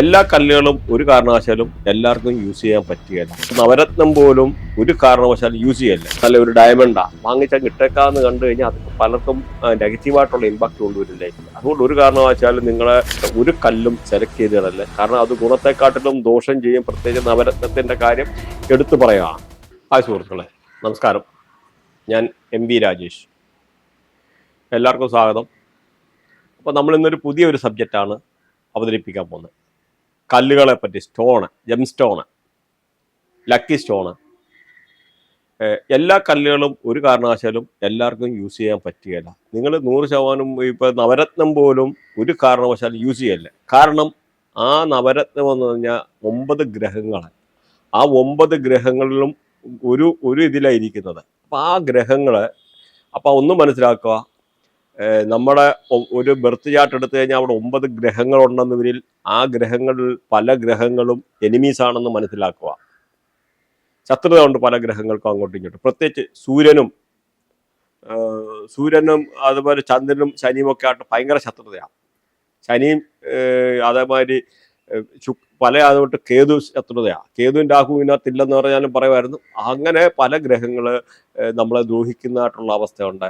എല്ലാ കല്ലുകളും ഒരു കാരണവശാലും എല്ലാവർക്കും യൂസ് ചെയ്യാൻ പറ്റുകയില്ല. നവരത്നം പോലും ഒരു കാരണവശാലും യൂസ് ചെയ്യല്ല. നല്ല ഒരു ഡയമണ്ടാ വാങ്ങിച്ചാൽ കിട്ടേക്കാന്ന് കണ്ടു കഴിഞ്ഞാൽ അത് പലർക്കും നെഗറ്റീവായിട്ടുള്ള ഇമ്പാക്ട് കൊണ്ടുവരില്ലേ അതുകൊണ്ട് ഒരു കാരണവശാലും നിങ്ങളെ ഒരു കല്ലും സെലക്ട് ചെയ്തിടല്ല കാരണം അത് ഗുണത്തെക്കാട്ടിലും ദോഷം ചെയ്യും പ്രത്യേകിച്ച് നവരത്നത്തിന്റെ കാര്യം എടുത്തു പറയുകയാണ്. ആ സുഹൃത്തുക്കളെ. നമസ്കാരം. ഞാൻ എം വി രാജേഷ്. എല്ലാവർക്കും സ്വാഗതം. അപ്പോൾ നമ്മൾ ഇന്നൊരു പുതിയൊരു സബ്ജക്റ്റാണ് അവതരിപ്പിക്കാൻ പോകുന്നത്. കല്ലുകളെ പറ്റി stone gem stone lucky stone. എല്ലാ കല്ലുകളും ഒരു കാരണവശാലും എല്ലാവർക്കും യൂസ് ചെയ്യാൻ പറ്റുകയില്ല. നിങ്ങൾ നൂറ് ശതമാനം ഇപ്പോൾ നവരത്നം പോലും ഒരു കാരണവശാലും യൂസ് ചെയ്യല്ല? കാരണം ആ നവരത്നം എന്ന് പറഞ്ഞാൽ ഒമ്പത് ഗ്രഹങ്ങളാണ്. ആ ഒമ്പത് ഗ്രഹങ്ങളിലും ഒരു ഒരു ഇതിലായിരിക്കുന്നത് അപ്പം ആ ഗ്രഹങ്ങൾ അപ്പം ഒന്ന് മനസ്സിലാക്കുക നമ്മുടെ ഒരു ബർത്ത് ചാർട്ട് എടുത്തു കഴിഞ്ഞാൽ അവിടെ ഒമ്പത് ഗ്രഹങ്ങളുണ്ടെന്നവരിൽ ആ ഗ്രഹങ്ങളിൽ പല ഗ്രഹങ്ങളും എനിമീസ് ആണെന്ന് മനസ്സിലാക്കുക. ശത്രുത ഉണ്ട് പല ഗ്രഹങ്ങൾക്കും അങ്ങോട്ടും ഇങ്ങോട്ടും. പ്രത്യേകിച്ച് സൂര്യനും സൂര്യനും അതുപോലെ ചന്ദ്രനും ശനിയും ഒക്കെ ആയിട്ട് ഭയങ്കര ശത്രുതയാണ്. ശനിയും അതേമാതിരി പല അതുകൊണ്ട് കേതു ശത്രുതയാണ്. കേതുവും രാഹുവിനകത്തില്ലെന്ന് പറഞ്ഞാലും പറയുമായിരുന്നു. അങ്ങനെ പല ഗ്രഹങ്ങൾ നമ്മളെ ദ്രോഹിക്കുന്നതായിട്ടുള്ള അവസ്ഥയുണ്ട്.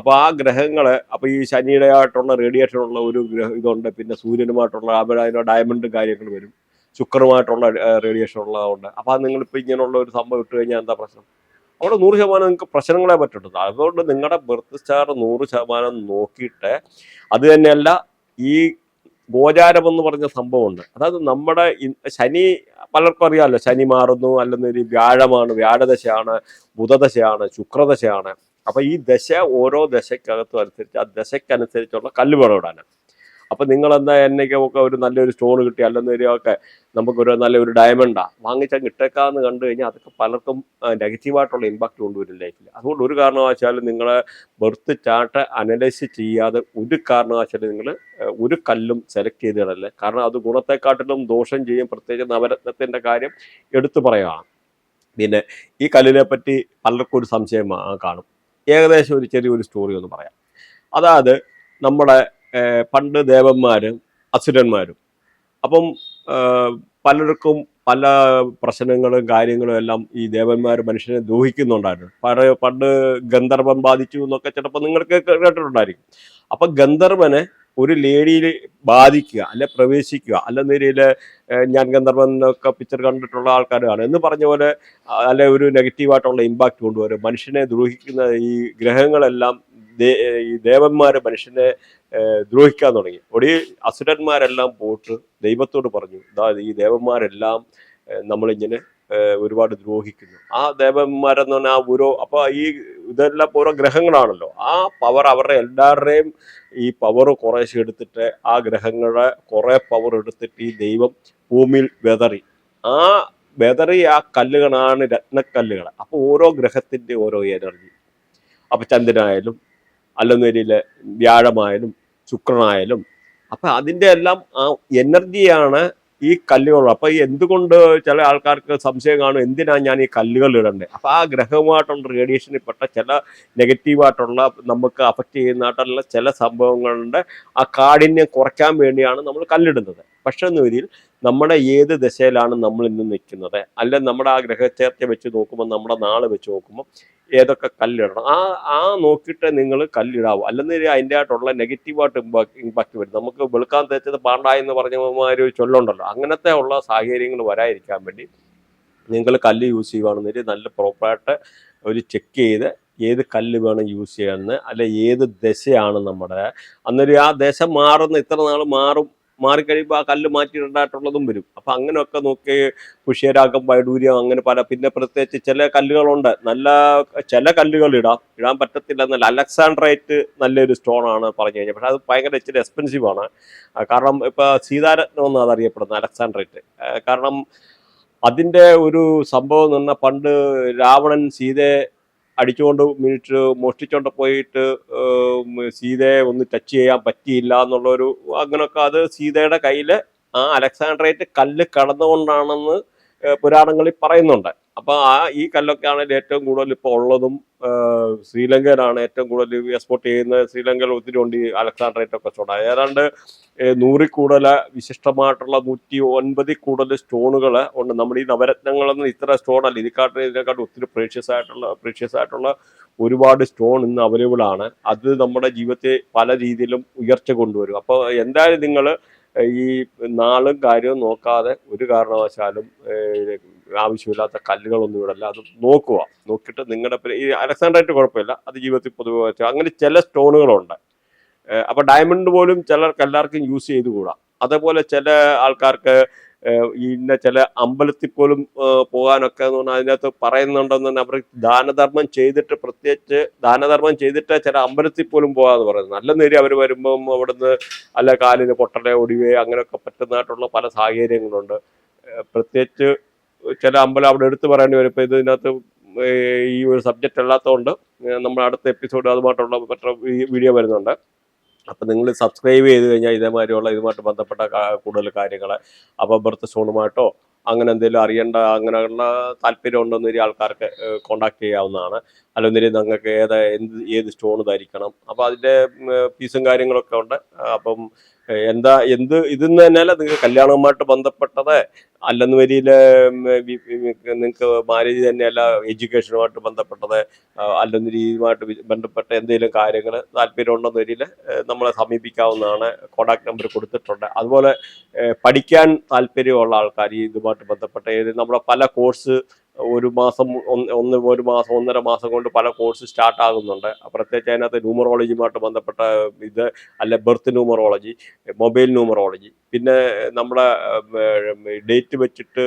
അപ്പൊ ആ ഗ്രഹങ്ങൾ അപ്പൊ ഈ ശനിയുടെ ആയിട്ടുള്ള റേഡിയേഷൻ ഉള്ള ഒരു ഗ്രഹം ഇതുണ്ട്. പിന്നെ സൂര്യനുമായിട്ടുള്ള അതിന്റെ ഡയമണ്ട് കാര്യങ്ങൾ വരും. ശുക്രമായിട്ടുള്ള റേഡിയേഷൻ ഉള്ളതുകൊണ്ട് അപ്പോൾ അത് നിങ്ങളിപ്പോ ഇങ്ങനെയുള്ള ഒരു സംഭവം ഇട്ട് കഴിഞ്ഞാൽ എന്താ പ്രശ്നം? അവിടെ നൂറ് ശതമാനം നിങ്ങൾക്ക് പ്രശ്നങ്ങളെ പറ്റുള്ളൂ അതുകൊണ്ട് നിങ്ങളുടെ ബർത്ത് സ്റ്റാർ നൂറ് ശതമാനം നോക്കിയിട്ട് അത് തന്നെയല്ല ഈ ഗോചാരം എന്ന് പറഞ്ഞ സംഭവമുണ്ട്. അതായത് നമ്മുടെ ശനി പലർക്കും അറിയാമല്ലോ ശനി മാറുന്നു അല്ലെന്നൊരു വ്യാഴമാണ് വ്യാഴദശയാണ് ബുധദശയാണ് ശുക്രദശയാണ്. അപ്പൊ ഈ ദശ ഓരോ ദശക്കകത്തും അനുസരിച്ച് ആ ദശക്കനുസരിച്ചുള്ള കല്ല് ഇടാനാണ്. അപ്പം എന്താ എന്നൊക്കെ ഒരു നല്ലൊരു സ്റ്റോൺ കിട്ടി അല്ലെന്നൊക്കെ നമുക്കൊരു നല്ലൊരു ഡയമണ്ടാ വാങ്ങിച്ചാൽ കിട്ടേക്കാന്ന് കണ്ടു കഴിഞ്ഞാൽ അതൊക്കെ പലർക്കും നെഗറ്റീവായിട്ടുള്ള ഇമ്പാക്റ്റ് കൊണ്ടുവരും ലൈഫിൽ അതുകൊണ്ട് ഒരു കാരണവശാലും നിങ്ങളെ ബെർത്ത് ചാർട്ട് അനലൈസ് ചെയ്യാതെ ഒരു കാരണവശാലും നിങ്ങൾ ഒരു കല്ലും സെലക്ട് ചെയ്തിടല്ലേ. കാരണം അത് ഗുണത്തെക്കാട്ടിലും ദോഷം ചെയ്യും. പ്രത്യേകിച്ച് നവരത്നത്തിന്റെ കാര്യം എടുത്തു പറയുകയാണ് പിന്നെ ഈ കല്ലിനെ പറ്റി പലർക്കും ഒരു സംശയം കാണും. ഏകദേശം ഒരു ചെറിയൊരു സ്റ്റോറി ഒന്ന് പറയാം. അതായത് നമ്മുടെ പണ്ട് ദേവന്മാരും അസുരന്മാരും. അപ്പം പലർക്കും പല പ്രശ്നങ്ങളും കാര്യങ്ങളും എല്ലാം ഈ ദേവന്മാർ മനുഷ്യനെ ദ്രോഹിക്കുന്നുണ്ടായിരുന്നു പല പണ്ട് ഗന്ധർവൻ ബാധിച്ചു എന്നൊക്കെ ചിലപ്പോൾ നിങ്ങൾക്ക് കേട്ടിട്ടുണ്ടായിരിക്കും. അപ്പം ഗന്ധർവനെ ഒരു ലേഡിയിൽ ബാധിക്കുക അല്ലെ പ്രവേശിക്കുക. അല്ല നിരയിൽ ഞാൻ ഗന്ധർവൻ എന്നൊക്കെ പിക്ചർ കണ്ടിട്ടുള്ള ആൾക്കാരാണ്. എന്ന് പറഞ്ഞ പോലെ അല്ലെ ഒരു നെഗറ്റീവായിട്ടുള്ള ഇമ്പാക്റ്റ് കൊണ്ടുവരും. മനുഷ്യനെ ദ്രോഹിക്കുന്ന ഈ ഗ്രഹങ്ങളെല്ലാം ഈ ദേവന്മാർ മനുഷ്യനെ ദ്രോഹിക്കാൻ തുടങ്ങി. ഒടി അസുരന്മാരെല്ലാം പോട്ട് ദൈവത്തോട് പറഞ്ഞു ഈ ദേവന്മാരെല്ലാം നമ്മളിങ്ങനെ ഒരുപാട് ദ്രോഹിക്കുന്നു. ആ ദേവന്മാരെന്ന് പറഞ്ഞാൽ ആ ഓരോ അപ്പൊ ഈ ഇതെല്ലാം ഓരോ ഗ്രഹങ്ങളാണല്ലോ. ആ പവർ അവരുടെ എല്ലാവരുടെയും ഈ പവർ കുറേശ്ശെ എടുത്തിട്ട് ആ ഗ്രഹങ്ങളുടെ കുറെ പവർ എടുത്തിട്ട് ഈ ദൈവം ഭൂമിയിൽ വെതറി. ആ വെതറി ആ കല്ലുകളാണ് രത്നക്കല്ലുകൾ അപ്പൊ ഓരോ ഗ്രഹത്തിന്റെ ഓരോ എനർജി അപ്പൊ ചന്ദ്രനായാലും അല്ലെന്നേരിയിലെ വ്യാഴമായാലും ശുക്രനായാലും അപ്പൊ അതിന്റെ എല്ലാം ആ എനർജിയാണ് ഈ കല്ലുകൾ. അപ്പൊ ഈ എന്തുകൊണ്ട് ചില ആൾക്കാർക്ക് സംശയം കാണും? എന്തിനാ ഞാൻ ഈ കല്ലുകൾ ഇടണ്ടേ? അപ്പൊ ആ ഗ്രഹവുമായിട്ടുള്ള റേഡിയേഷനിൽ പെട്ട ചില നെഗറ്റീവായിട്ടുള്ള നമുക്ക് അഫക്റ്റ് ചെയ്യുന്നതായിട്ടുള്ള ചില സംഭവങ്ങളുടെ ആ കാഠിന്യം കുറയ്ക്കാൻ വേണ്ടിയാണ് നമ്മൾ കല്ലിടുന്നത്. പക്ഷെ രീതിയിൽ നമ്മുടെ ഏത് ദശയിലാണ് നമ്മൾ ഇന്ന് നിൽക്കുന്നത്? അല്ലെ നമ്മുടെ ആ ഗ്രഹചേർച്ച വെച്ച് നോക്കുമ്പോൾ നമ്മുടെ നാൾ വെച്ച് നോക്കുമ്പോൾ ഏതൊക്കെ കല്ലിടണം. ആ ആ നോക്കിയിട്ട് നിങ്ങൾ കല്ലിടാവൂ. അല്ലെന്ന് അതിന്റെ ആയിട്ടുള്ള നെഗറ്റീവായിട്ട് ഇമ്പാക്ട് വരും. നമുക്ക് വെളുക്കാൻ തേച്ചത് പാണ്ടായി എന്ന് പറഞ്ഞ ഒരു ചൊല്ലുണ്ടല്ലോ. അങ്ങനത്തെ ഉള്ള സാഹചര്യങ്ങൾ വരാതിരിക്കാൻ വേണ്ടി നിങ്ങൾ കല്ല് യൂസ് ചെയ്യുകയാണെന്നൊരു നല്ല പ്രോപ്പറായിട്ട് ഒരു ചെക്ക് ചെയ്ത് ഏത് കല്ല് വേണം യൂസ് ചെയ്യാമെന്ന് അല്ലെ ഏത് ദശയാണ് നമ്മുടെ. അന്നേരം ആ ദശ മാറുന്ന ഇത്ര നാൾ മാറും മാറിക്കഴിയുമ്പോൾ ആ കല്ല് മാറ്റിയിട്ടുണ്ടായിട്ടുള്ളതും വരും. അപ്പൊ അങ്ങനെയൊക്കെ നോക്കി പുഷ്യരാഗം വൈഡൂര്യം അങ്ങനെ പല പിന്നെ പ്രത്യേകിച്ച് ചില കല്ലുകളുണ്ട്. നല്ല ചില കല്ലുകൾ ഇടാം. ഇടാൻ പറ്റത്തില്ല എന്നല്ല. അലക്സാൻഡ്രൈറ്റ് നല്ലൊരു സ്റ്റോൺ ആണ് പറഞ്ഞു കഴിഞ്ഞാൽ. പക്ഷെ അത് ഭയങ്കര ഇച്ചിരി എക്സ്പെൻസീവ് ആണ്. കാരണം ഇപ്പൊ സീതാരത്നം എന്ന് അത് അറിയപ്പെടുന്നത് അലക്സാൻഡ്രൈറ്റ് കാരണം അതിന്റെ ഒരു സംഭവം എന്ന് പറഞ്ഞാൽ പണ്ട് രാവണൻ സീതയെ അടിച്ചുകൊണ്ട് മിനിറ്റ് മോഷ്ടിച്ചുകൊണ്ട് പോയിട്ട് സീതയെ ഒന്ന് ടച്ച് ചെയ്യാൻ പറ്റിയില്ല എന്നുള്ളൊരു അങ്ങനെയൊക്കെ അത് സീതയുടെ കയ്യിൽ ആ അലക്സാണ്ട്രേറ്റ് കല്ല് കടന്നുകൊണ്ടാണെന്ന് പുരാണങ്ങളിൽ പറയുന്നുണ്ട്. അപ്പൊ ആ ഈ കല്ലൊക്കെയാണ് ഏറ്റവും കൂടുതൽ ഇപ്പോൾ ഉള്ളതും ശ്രീലങ്കയിലാണ് ഏറ്റവും കൂടുതൽ എക്സ്പോർട്ട് ചെയ്യുന്ന ശ്രീലങ്കയിൽ ഒത്തിരി ഉണ്ട് ഈ അലക്സാണ്ട്രേറ്റ് ഒക്കെ സ്റ്റോൺ. ഏതാണ്ട് നൂറിൽ കൂടുതൽ വിശിഷ്ടമായിട്ടുള്ള നൂറ്റി ഒൻപതിൽ കൂടുതൽ സ്റ്റോണുകൾ ഉണ്ട്. നമ്മുടെ ഈ നവരത്നങ്ങളൊന്നും ഇത്ര സ്റ്റോൺ അല്ല. ഇതിനെക്കാട്ടും ഇതിനെക്കാട്ടും ഒത്തിരി പ്രീഷ്യസ് ആയിട്ടുള്ള പ്രീഷ്യസ് ആയിട്ടുള്ള ഒരുപാട് സ്റ്റോൺ ഇന്ന് അവൈലബിൾ ആണ്. അത് നമ്മുടെ ജീവിതത്തെ പല രീതിയിലും ഉയർച്ച കൊണ്ടുവരും. അപ്പോൾ എന്തായാലും നിങ്ങൾ ഈ നാളും കാര്യവും നോക്കാതെ ഒരു കാരണവശാലും ആവശ്യമില്ലാത്ത കല്ലുകളൊന്നും ഇടല്ല അത് നോക്കുക. നോക്കിയിട്ട് നിങ്ങളുടെ ഈ അലക്സാണ്ടറായിട്ട് കുഴപ്പമില്ല. അത് ജീവിതത്തിൽ പൊതുവെ വെച്ചാൽ അങ്ങനെ ചില സ്റ്റോണുകളുണ്ട്. അപ്പോൾ അപ്പൊ ഡയമണ്ട് പോലും ചിലർക്ക് എല്ലാവർക്കും യൂസ് ചെയ്തുകൂടാ. അതേപോലെ ചില ആൾക്കാർക്ക് ഇന്ന ചില അമ്പലത്തിൽ പോലും പോകാനൊക്കെ എന്ന് പറഞ്ഞാൽ അതിനകത്ത് പറയുന്നുണ്ടെന്ന് തന്നെ അവർ ദാനധർമ്മം ചെയ്തിട്ട് പ്രത്യേകിച്ച് ദാനധർമ്മം ചെയ്തിട്ട് ചില അമ്പലത്തിൽ പോലും പോകാന്ന് പറയുന്നത്. നല്ല നേരി അവർ വരുമ്പം അവിടുന്ന് അല്ല കാലിന് പൊട്ടലെ ഒടിവേ അങ്ങനെയൊക്കെ പറ്റുന്നതായിട്ടുള്ള പല സാഹചര്യങ്ങളുണ്ട്. പ്രത്യേകിച്ച് ചില അമ്പലം അവിടെ എടുത്തു പറയേണ്ടി വരും. ഇപ്പം ഇതിനകത്ത് ഈ ഒരു സബ്ജക്റ്റ് അല്ലാത്തതുകൊണ്ട് നമ്മുടെ അടുത്ത എപ്പിസോഡ് അതുമായിട്ടുള്ള മറ്റു വീഡിയോ വരുന്നുണ്ട്. അപ്പം നിങ്ങൾ സബ്സ്ക്രൈബ് ചെയ്ത് കഴിഞ്ഞാൽ ഇതേമാതിരിയുള്ള ഇതുമായിട്ട് ബന്ധപ്പെട്ട കൂടുതൽ കാര്യങ്ങൾ അപ്പോൾ ബർത്ത് സ്റ്റോണുമായിട്ടോ അങ്ങനെ എന്തെങ്കിലും അറിയേണ്ട അങ്ങനെയുള്ള താല്പര്യം ഉണ്ടെന്ന് ഒരു ആൾക്കാർക്ക് കോണ്ടാക്ട് ചെയ്യാവുന്നതാണ്. അല്ലെങ്കിൽ നിങ്ങൾക്ക് ഏത് എന്ത് ഏത് സ്റ്റോൺ ധരിക്കണം. അപ്പോൾ അതിന്റെ ഫീസും കാര്യങ്ങളൊക്കെ ഉണ്ട്. അപ്പം എന്താ എന്ത് ഇതെന്ന് തന്നെയല്ല നിങ്ങൾക്ക് കല്യാണവുമായിട്ട് ബന്ധപ്പെട്ടത്. അല്ലെന്ന് വരിയിൽ നിങ്ങൾക്ക് മാരേജ് തന്നെയല്ല എഡ്യൂക്കേഷനുമായിട്ട് ബന്ധപ്പെട്ടത് അല്ലെന്ന രീതിയുമായിട്ട് ബന്ധപ്പെട്ട എന്തെങ്കിലും കാര്യങ്ങൾ താല്പര്യം ഉണ്ടെന്ന വരിയിൽ നമ്മളെ സമീപിക്കാവുന്നതാണ്. കോണ്ടാക്ട് നമ്പർ കൊടുത്തിട്ടുണ്ട്. അതുപോലെ പഠിക്കാൻ താല്പര്യമുള്ള ആൾക്കാർ ഇതുമായിട്ട് ബന്ധപ്പെട്ട നമ്മുടെ പല കോഴ്സ് ഒരു മാസം ഒന്ന് ഒരു മാസം ഒന്നര മാസം കൊണ്ട് പല കോഴ്സ് സ്റ്റാർട്ട് ആകുന്നുണ്ട് പ്രത്യേകിച്ച് അതിനകത്ത് ന്യൂമറോളജിയുമായിട്ട് ബന്ധപ്പെട്ട ഇത് അല്ലെ ബർത്ത് ന്യൂമറോളജി മൊബൈൽ ന്യൂമറോളജി. പിന്നെ നമ്മുടെ ഡേറ്റ് വെച്ചിട്ട്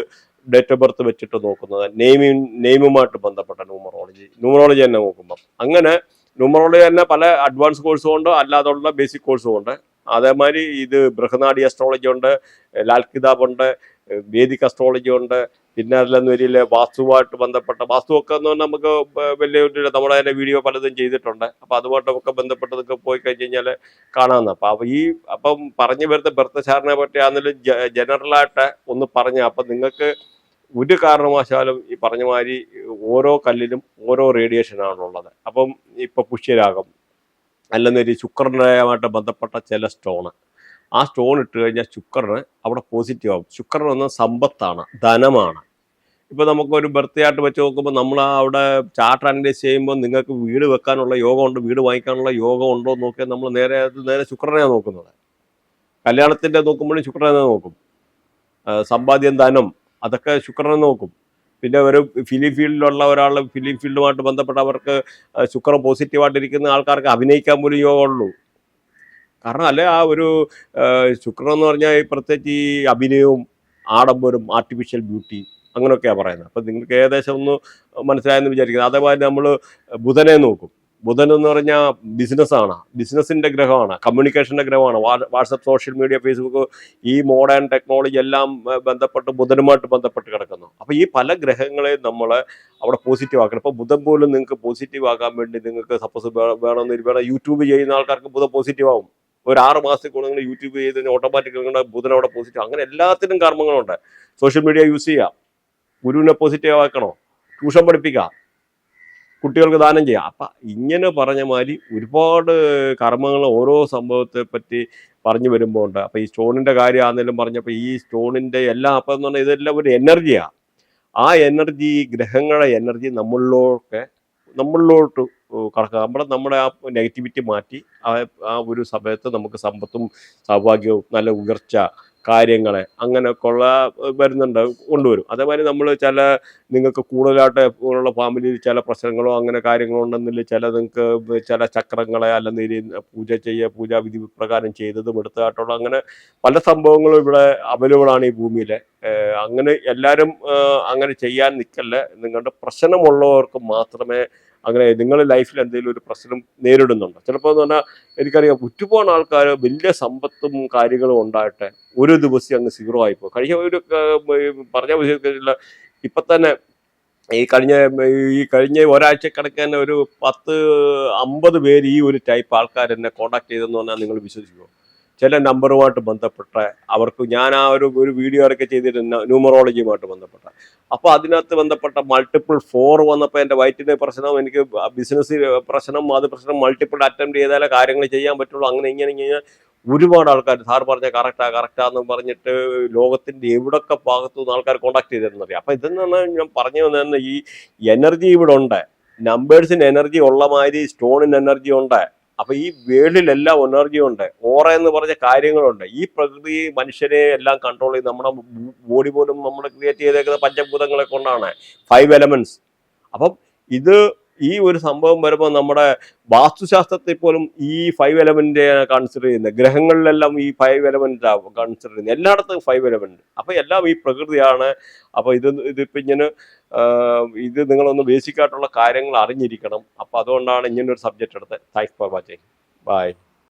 ഡേറ്റ് ഓഫ് ബർത്ത് വെച്ചിട്ട് നോക്കുന്നത്. നെയിമിങ് നെയിമുമായിട്ട് ബന്ധപ്പെട്ട ന്യൂമറോളജി. ന്യൂമറോളജി തന്നെ നോക്കുമ്പോൾ അങ്ങനെ ന്യൂമറോളജി തന്നെ പല അഡ്വാൻസ് കോഴ്സും ഉണ്ട് അല്ലാതുള്ള ബേസിക് കോഴ്സും ഉണ്ട്. അതേമാതിരി ഇത് ബൃഹനാടി അസ്ട്രോളജി ഉണ്ട് ലാൽ കിതാബ് ഉണ്ട് വേദിക് അസ്ട്രോളജി ഉണ്ട്. പിന്നെ അതിലെന്ന് വരില്ല. വാസ്തുവായിട്ട് ബന്ധപ്പെട്ട വാസ്തുവൊക്കെ എന്ന് പറഞ്ഞാൽ നമുക്ക് വലിയ നമ്മുടെ തന്നെ വീഡിയോ പലതും ചെയ്തിട്ടുണ്ട്. അപ്പോൾ അതുമായിട്ടൊക്കെ ബന്ധപ്പെട്ടതൊക്കെ പോയി കഴിഞ്ഞ് കഴിഞ്ഞാൽ കാണാമെന്ന് അപ്പം അവ ഈ അപ്പം പറഞ്ഞു വരുന്ന ബർത്തശാരനെ പറ്റി ആണെങ്കിലും ജനറലായിട്ട് ഒന്ന് പറഞ്ഞ അപ്പം നിങ്ങൾക്ക് ഒരു കാരണവശാലും ഈ പറഞ്ഞ മാതിരി ഓരോ കല്ലിലും ഓരോ റേഡിയേഷൻ ആണുള്ളത് അപ്പം ഇപ്പം പുഷ്യരാഗം അല്ലെന്നൊരു ശുക്രനായമായിട്ട് ബന്ധപ്പെട്ട ചില സ്റ്റോണ്. ആ സ്റ്റോൺ ഇട്ട് കഴിഞ്ഞാൽ ശുക്രന് അവിടെ പോസിറ്റീവ് ആവും. ശുക്രൻ എന്ന സമ്പത്താണ് ധനമാണ്. ഇപ്പോൾ നമുക്കൊരു ബർത്ത്ഡേ ആയിട്ട് വെച്ച് നോക്കുമ്പോൾ നമ്മൾ അവിടെ ചാർട്ട് അനലൈസ് ചെയ്യുമ്പോൾ നിങ്ങൾക്ക് വീട് വെക്കാനുള്ള യോഗമുണ്ട് വീട് വാങ്ങിക്കാനുള്ള യോഗം ഉണ്ടോ എന്ന് നോക്കിയാൽ നമ്മൾ നേരെ നേരെ ശുക്രനെയാണ് നോക്കുന്നത്. കല്യാണത്തിന്റെ നോക്കുമ്പോഴും ശുക്രനെ നോക്കും. സമ്പാദ്യം ധനം അതൊക്കെ ശുക്രനെ നോക്കും. പിന്നെ ഒരു ഫിലിം ഫീൽഡിലുള്ള ഒരാൾ ഫിലിം ഫീൽഡുമായിട്ട് ബന്ധപ്പെട്ടവർക്ക് അവർക്ക് ശുക്രൻ പോസിറ്റീവായിട്ടിരിക്കുന്ന ആൾക്കാർക്ക് അഭിനയിക്കാൻ പോലും യോഗമുള്ളൂ. കാരണം അല്ലെ ആ ഒരു ശുക്രൻ എന്ന് പറഞ്ഞാൽ പ്രത്യേകിച്ച് ഈ അഭിനയവും ആഡംബരവും ആർട്ടിഫിഷ്യൽ ബ്യൂട്ടി അങ്ങനെയൊക്കെയാണ് പറയുന്നത്. അപ്പം നിങ്ങൾക്ക് ഏകദേശം ഒന്ന് മനസ്സിലായെന്ന് വിചാരിക്കുന്നത് അതേപോലെ നമ്മൾ ബുധനെ നോക്കും. ബുധൻ എന്ന് പറഞ്ഞാൽ ബിസിനസ്സാണ് ബിസിനസ്സിന്റെ ഗ്രഹമാണ്. കമ്മ്യൂണിക്കേഷന്റെ ഗ്രഹമാണ്. വാട്സപ്പ് സോഷ്യൽ മീഡിയ ഫേസ്ബുക്ക് ഈ മോഡേൺ ടെക്നോളജി എല്ലാം ബന്ധപ്പെട്ട് ബുധനുമായിട്ട് ബന്ധപ്പെട്ട് കിടക്കുന്നു. അപ്പോൾ ഈ പല ഗ്രഹങ്ങളെ നമ്മൾ അവിടെ പോസിറ്റീവ് ആക്കണം. ഇപ്പോൾ ബുധൻ പോലും നിങ്ങൾക്ക് പോസിറ്റീവ് ആക്കാൻ വേണ്ടി നിങ്ങൾക്ക് സപ്പോസ് വേണമെന്ന് വേണം യൂട്യൂബ് ചെയ്യുന്ന ആൾക്കാർക്ക് ബുധൻ പോസിറ്റീവ് ആവും. ഒരു ആറ് മാസത്തിൽ നിങ്ങൾ യൂട്യൂബ് ചെയ്ത് ഓട്ടോമാറ്റിക് നിങ്ങളുടെ ബുധൻ അവിടെ പോസിറ്റീവ് അങ്ങനെ എല്ലാത്തിനും കർമ്മങ്ങളുണ്ട്. സോഷ്യൽ മീഡിയ യൂസ് ചെയ്യാം. ഗുരുവിനെ പോസിറ്റീവ് ആക്കണോ? ട്യൂഷൻ പഠിപ്പിക്കാം. കുട്ടികൾക്ക് ദാനം ചെയ്യാം. അപ്പം ഇങ്ങനെ പറഞ്ഞ മാതിരി ഒരുപാട് കർമ്മങ്ങൾ ഓരോ സംഭവത്തെ പറ്റി പറഞ്ഞു വരുമ്പോൾ ഉണ്ട് അപ്പം ഈ സ്റ്റോണിന്റെ കാര്യമാണെങ്കിലും പറഞ്ഞപ്പോൾ ഈ സ്റ്റോണിന്റെ എല്ലാം അപ്പം എന്ന് പറഞ്ഞാൽ ഇതെല്ലാം ഒരു എനർജിയാണ് ആ. എനർജി ഗ്രഹങ്ങളുടെ എനർജി നമ്മളിലോട്ട് നമ്മളിലോട്ട് കടക്കുക നമ്മുടെ നമ്മുടെ ആ നെഗറ്റിവിറ്റി മാറ്റി ആ ഒരു സമയത്ത് നമുക്ക് സമ്പത്തും സൗഭാഗ്യവും നല്ല ഉയർച്ച കാര്യങ്ങളെ അങ്ങനെയൊക്കെയുള്ള വരുന്നുണ്ട് കൊണ്ടുവരും. അതേമാതിരി നമ്മൾ ചില നിങ്ങൾക്ക് കൂടുതലായിട്ട് ഉള്ള ഫാമിലിയിൽ ചില പ്രശ്നങ്ങളോ അങ്ങനെ കാര്യങ്ങളോ ഉണ്ടെന്നില്ല ചില നിങ്ങൾക്ക് ചില ചക്രങ്ങളെ അല്ലെങ്കിൽ പൂജ ചെയ്യുക പൂജാവിധി പ്രകാരം ചെയ്തതും എടുത്തതായിട്ടുള്ള അങ്ങനെ പല സംഭവങ്ങളും ഇവിടെ അവൈലബിളാണ് ഈ ഭൂമിയിൽ അങ്ങനെ എല്ലാവരും അങ്ങനെ ചെയ്യാൻ നിൽക്കല്ല നിങ്ങളുടെ പ്രശ്നമുള്ളവർക്ക് മാത്രമേ അങ്ങനെ നിങ്ങൾ ലൈഫിൽ എന്തെങ്കിലും ഒരു പ്രശ്നം നേരിടുന്നുണ്ട്? ചിലപ്പോൾ എന്ന് പറഞ്ഞാൽ എനിക്കറിയാം ഉറ്റുപോകുന്ന ആൾക്കാർ വലിയ സമ്പത്തും കാര്യങ്ങളും ഉണ്ടായിട്ട് ഒരു ദിവസം അങ്ങ് സീറോ ആയിപ്പോ കഴിഞ്ഞ ഒരു പറഞ്ഞ വിഷയത്തിലുള്ള ഇപ്പൊ തന്നെ ഈ കഴിഞ്ഞ ഈ കഴിഞ്ഞ ഒരാഴ്ച കണക്കിന് ഒരു പത്ത് അമ്പത് പേര് ഈ ഒരു ടൈപ്പ് ആൾക്കാർ എന്നെ കോണ്ടാക്ട് ചെയ്തെന്ന് പറഞ്ഞാൽ നിങ്ങൾ വിശ്വസിക്കുമോ ചില നമ്പറുമായിട്ട് ബന്ധപ്പെട്ട അവർക്ക് ഞാൻ ആ ഒരു ഒരു വീഡിയോ ഇടയ്ക്ക് ചെയ്തിട്ട് ന്യൂമറോളജിയുമായിട്ട് ബന്ധപ്പെട്ട. അപ്പോൾ അതിനകത്ത് ബന്ധപ്പെട്ട മൾട്ടിപ്പിൾ ഫോർ വന്നപ്പോൾ എന്റെ വയറ്റിന്റെ പ്രശ്നം എനിക്ക് ബിസിനസ് പ്രശ്നം അത് പ്രശ്നം മൾട്ടിപ്പിൾ അറ്റംപ്റ്റ് ചെയ്താലേ കാര്യങ്ങൾ ചെയ്യാൻ പറ്റുള്ളൂ. അങ്ങനെ ഇങ്ങനെ ഇങ്ങനെ ഒരുപാട് ആൾക്കാർ സാർ പറഞ്ഞ കറക്റ്റാ കറക്റ്റാന്ന് പറഞ്ഞിട്ട് ലോകത്തിന്റെ എവിടൊക്കെ ഭാഗത്തു നിന്ന് ആൾക്കാർ കോണ്ടാക്ട് ചെയ്തിരുന്നറിയാം? അപ്പോൾ ഇതെന്നാണ് ഞാൻ പറഞ്ഞു വന്നതെന്ന് ഈ എനർജി ഇവിടെ ഉണ്ട്. നമ്പേഴ്സിന് എനർജി ഉള്ള മാതിരി സ്റ്റോണിന് എനർജി ഉണ്ട്. അപ്പൊ ഈ വേൾഡിലെല്ലാം എനർജി ഉണ്ട് ഓറ എന്ന് പറഞ്ഞ കാര്യങ്ങളുണ്ട്. ഈ പ്രകൃതി മനുഷ്യരെ എല്ലാം കൺട്രോൾ ചെയ്ത് നമ്മുടെ ബോഡി പോലും നമ്മൾ ക്രിയേറ്റ് ചെയ്തേക്കുന്ന പഞ്ചഭൂതങ്ങളെ കൊണ്ടാണ്. ഫൈവ് എലമെന്റ്സ് അപ്പം ഇത് ഈ ഒരു സംഭവം വരുമ്പോൾ നമ്മുടെ വാസ്തുശാസ്ത്രത്തിൽ പോലും ഈ ഫൈവ് എലമെന്റ് കൺസിഡർ ചെയ്യുന്നത് ഗ്രഹങ്ങളിലെല്ലാം ഈ ഫൈവ് എലമെന്റ് കൺസിഡർ ചെയ്യുന്നത് എല്ലായിടത്തും ഫൈവ് എലമെന്റ് അപ്പൊ എല്ലാം ഈ പ്രകൃതിയാണ്. അപ്പൊ ഇത് ഇതിപ്പോ ഇങ്ങനെ ഇത് നിങ്ങളൊന്ന് ബേസിക്കായിട്ടുള്ള കാര്യങ്ങൾ അറിഞ്ഞിരിക്കണം. അപ്പോൾ അതുകൊണ്ടാണ് ഇങ്ങനൊരു സബ്ജക്റ്റ് എടുത്തത്. Thanks for watching bye